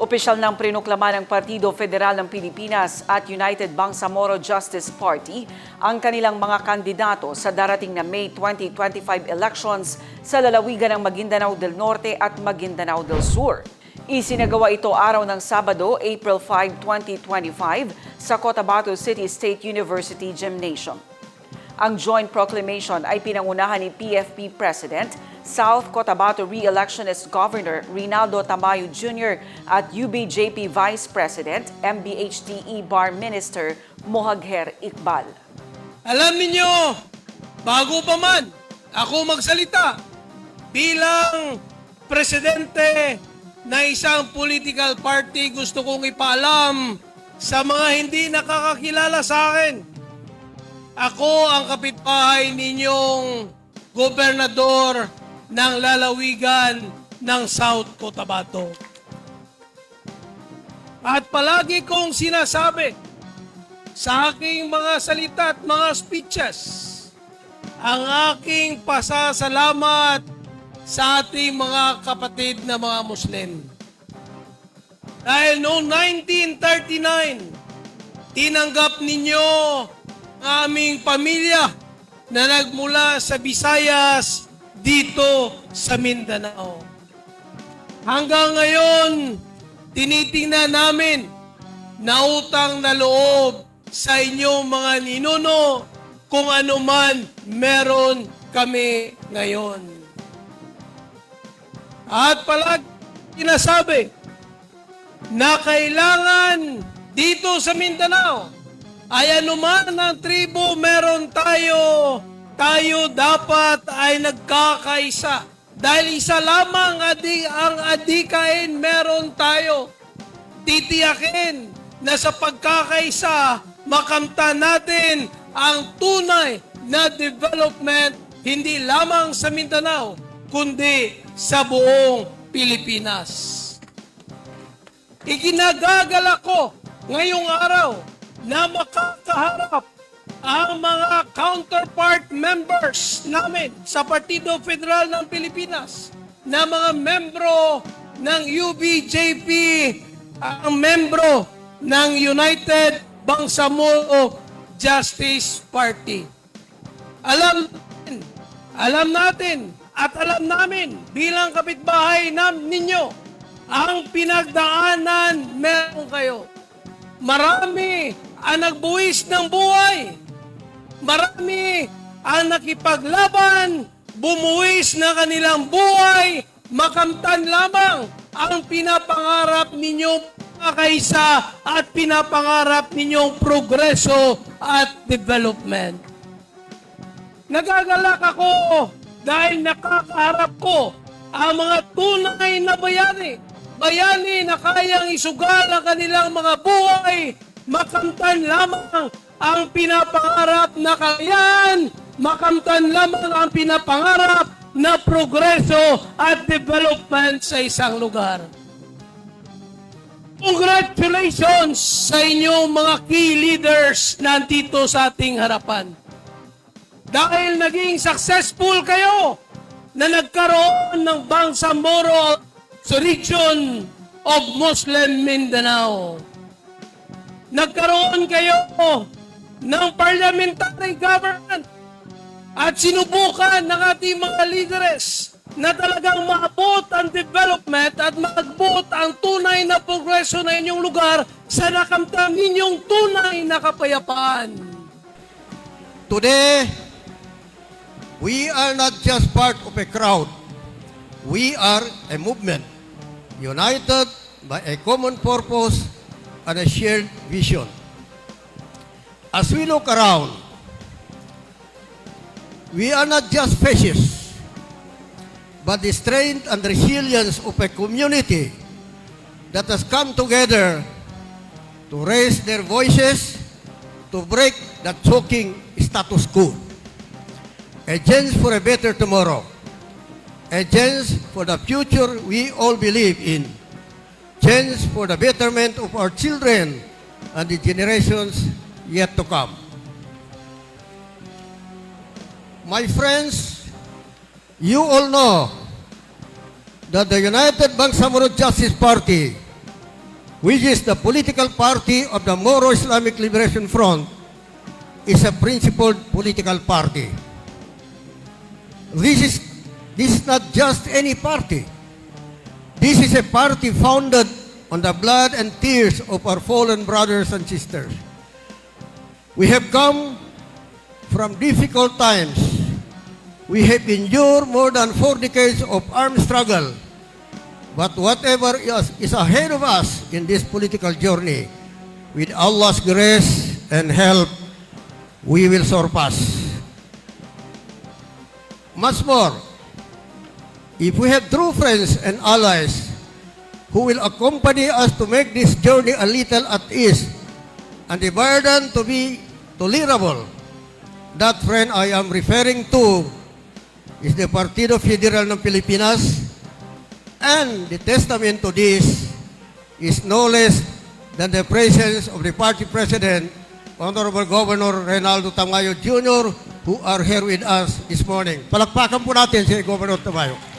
Opisyal ng prinuklama ng Partido Federal ng Pilipinas at United Bangsamoro Justice Party ang kanilang mga kandidato sa darating na May 2025 elections sa lalawigan ng Maguindanao del Norte at Maguindanao del Sur. Isinagawa ito araw ng Sabado, April 5, 2025 sa Cotabato City State University Gymnasium. Ang joint proclamation ay pinangunahan ni PFP President, South Cotabato Re-electionist Governor Rinaldo Tamayo Jr. at UBJP Vice President, MBHTE Bar Minister Mohagher Iqbal. Alam ninyo, bago pa man ako magsalita bilang presidente na isang political party, gusto kong ipaalam sa mga hindi nakakakilala sa akin. Ako ang kapitbahay ninyong gobernador ng lalawigan ng South Cotabato. At palagi kong sinasabi, sa aking mga salita at mga speeches ang aking pasasalamat sa ating mga kapatid na mga Muslim. Dahil noong 1939, tinanggap ninyo aming pamilya na nagmula sa Visayas dito sa Mindanao. Hanggang ngayon, tinitingnan namin na utang na loob sa inyong mga ninuno kung ano man meron kami ngayon. At palag sinasabi na kailangan dito sa Mindanao ay anuman ang tribo meron tayo, tayo dapat ay nagkakaisa. Dahil isa lamang adi, ang adikain meron tayo. Titiyakin na sa pagkakaisa, makamtan natin ang tunay na development hindi lamang sa Mindanao, kundi sa buong Pilipinas. Iginagagal ako ngayong araw na makakaharap ang mga counterpart members namin sa Partido Federal ng Pilipinas na mga membro ng UBJP, ang membro ng United Bangsamoro Justice Party. Alam natin, alam natin at alam namin bilang kapitbahay nam ninyo ang pinagdaanan meron kayo. Marami ang nagbuwis ng buhay. Marami ang nakipaglaban, bumuwis na kanilang buhay, makamtan lamang ang pinapangarap ninyong kakaisa at pinapangarap ninyong progreso at development. Nagagalak ako dahil nakakaharap ko ang mga tunay na bayani. Bayani na kayang isugal ang kanilang mga buhay, makamtan lamang ang pinapangarap na kayaan, makamtan lamang ang pinapangarap na progreso at development sa isang lugar. Congratulations sa inyong mga key leaders nandito sa ating harapan. Dahil naging successful kayo na nagkaroon ng Bangsamoro sa region of Muslim Mindanao. Nagkaroon kayo ng parliamentary government at sinubukan ng ating mga leaders na talagang maabot ang development at maabot ang tunay na progreso na inyong lugar sa nakamtan ninyong tunay na kapayapaan. Today, we are not just part of a crowd. We are a movement, united by a common purpose and a shared vision. As we look around, we are not just faces, but the strength and resilience of a community that has come together to raise their voices to break the choking status quo. A chance for a better tomorrow. A chance for the future we all believe in. Chance for the betterment of our children and the generations yet to come. My friends, you all know that the United Bangsamoro Justice Party which is the political party of the Moro Islamic Liberation Front, is a principled political party. This is, this is not just any party. This is a party founded on the blood and tears of our fallen brothers and sisters. We have come from difficult times. We have endured more than four decades of armed struggle. But whatever is, ahead of us in this political journey, with Allah's grace and help, we will surpass. Much more, if we have true friends and allies who will accompany us to make this journey a little at ease and the burden to be tolerable, that friend I am referring to is the Partido Federal ng Pilipinas and the testament to this is no less than the presence of the party president, Honorable Governor Reynaldo Tamayo Jr., who are here with us this morning. Palakpakan po natin si Governor Tamayo.